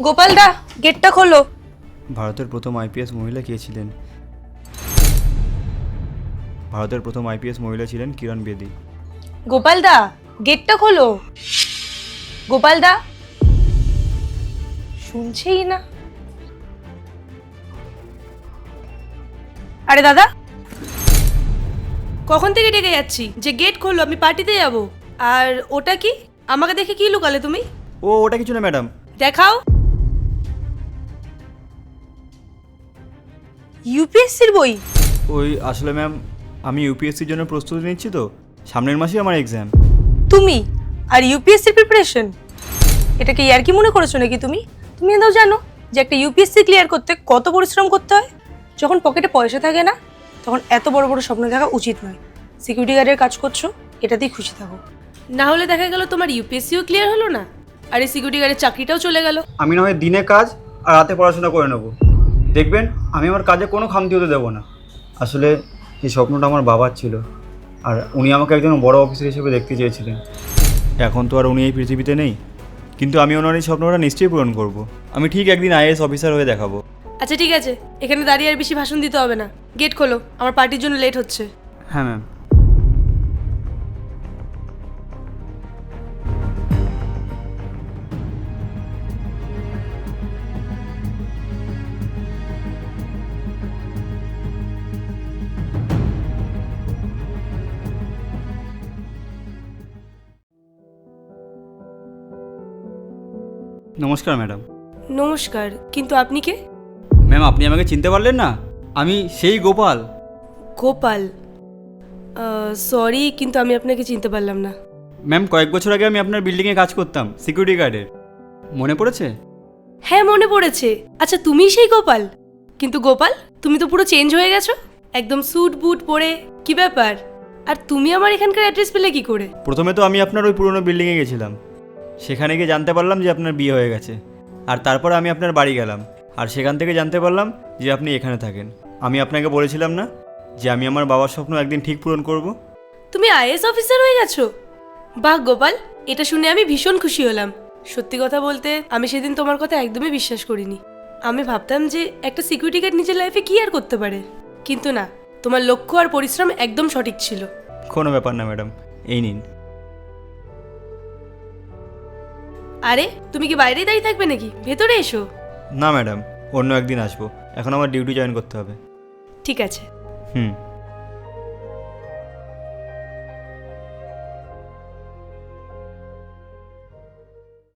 গোপালদা গেটটা খোলো। ভারতের প্রথম আইপিএস মহিলা কে ছিলেন? ভারতের প্রথম আইপিএস মহিলা ছিলেন কিরণ বেদি। গোপালদা গেটটা খোলো। গোপালদা শুনছেই না। আরে দাদা কখন থেকে ডেকে যাচ্ছি? যে গেট খোলো আমি পার্টিতে যাব। আর ওটা কি? আমাকে দেখে কি লুকালে তুমি? ও ওটা কিছু না ম্যাডাম। দেখাও। ইউপিএসসির বই? ওই আসলে ম্যাম আমি ইউপিএসসির জন্য প্রস্তুতি নিচ্ছি তো। সামনের মাসেই আমার এক্সাম তুমি? আর ইউপিএসসির প্রিপারেশন এটাকে ইয়ার কি মনে করেছ নাকি তুমি? তুমি এটাও জানো যে একটা ইউপিএসসি ক্লিয়ার করতে কত পরিশ্রম করতে হয়? যখন পকেটে পয়সা থাকে না তখন এত বড় বড় স্বপ্ন দেখা উচিত নয়। সিকিউরিটি গার্ডের কাজ করছ এটাতেই খুশি থাকো। না হলে দেখা গেল তোমার ইউপিএসসিও ক্লিয়ার হলো না আর এই সিকিউরিটি গার্ডের চাকরিটাও চলে গেল। আমি না হয় দিনে কাজ আর রাতে পড়াশোনা করে নেব। দেখবেন আমি আমার কাজে কোনো খামতি হতে দেবো না। আসলে এই স্বপ্নটা আমার বাবার ছিল। আর উনি আমাকে একজন বড় অফিসার হিসেবে দেখতে চেয়েছিলেন। এখন তো আর উনি এই পৃথিবীতে নেই। কিন্তু আমি ওনার এই স্বপ্নটা নিশ্চয়ই পূরণ করব। আমি ঠিক একদিন আইএস অফিসার হয়ে দেখাবো। আচ্ছা ঠিক আছে। এখানে দাঁড়িয়ে আর বেশি ভাষণ দিতে হবে না। গেট খোলো। আমার পার্টির জন্য লেট হচ্ছে। হ্যাঁ ম্যাম। নমস্কার ম্যাডাম। নমস্কার কিন্তু আপনি কে? ম্যাম আপনি আমাকে চিনতে পারলেন না? আমি সেই গোপাল। গোপাল? সরি কিন্তু আমি আপনাকে চিনতে পারলাম না। ম্যাম কয়েক বছর আগে আমি আপনার বিল্ডিংয়ে কাজ করতাম সিকিউরিটি গার্ডের মনে পড়েছে? হ্যাঁ মনে পড়েছে। আচ্ছা তুমিই সেই গোপাল? কিন্তু গোপাল তুমি তো পুরো চেঞ্জ হয়ে গেছো। একদম স্যুট বুট পরে কি ব্যাপার? আর তুমি আমার এখানকার অ্যাড্রেস পেলে কি করে? প্রথমে তো আমি আপনার ওই পুরনো বিল্ডিংয়ে গেছিলাম। সেখানে গিয়ে জানতে পারলাম যে আপনার বিয়ে হয়ে গেছে। আর তারপর আমি আপনার বাড়ি গেলাম। আর সেখান থেকে জানতে পারলাম যে আপনি এখানে থাকেন। আমি আপনাকে বলেছিলাম না যে আমি আমার বাবার স্বপ্ন একদিন ঠিক পূরণ করব? তুমি আইএস অফিসার হয়ে গেছো? বাহ গোপাল এটা শুনে আমি ভীষণ খুশি হলাম। সত্যি কথা বলতে আমি সেদিন তোমার কথা একদমই বিশ্বাস করিনি। আমি ভাবতাম যে একটা সিকিউরিটি গার্ড নিজের লাইফে কি আর করতে পারে। কিন্তু না তোমার লক্ষ্য আর পরিশ্রম একদম সঠিক ছিল। কোনো ব্যাপার না ম্যাডাম এই নিন। আরে তুমি কি বাইরেই দাঁড়িয়ে থাকবে নাকি? ভেতরে এসো। না ম্যাডাম অন্য একদিন আসব। এখন আমার ডিউটি জয়েন করতে হবে। ঠিক আছে। হুম।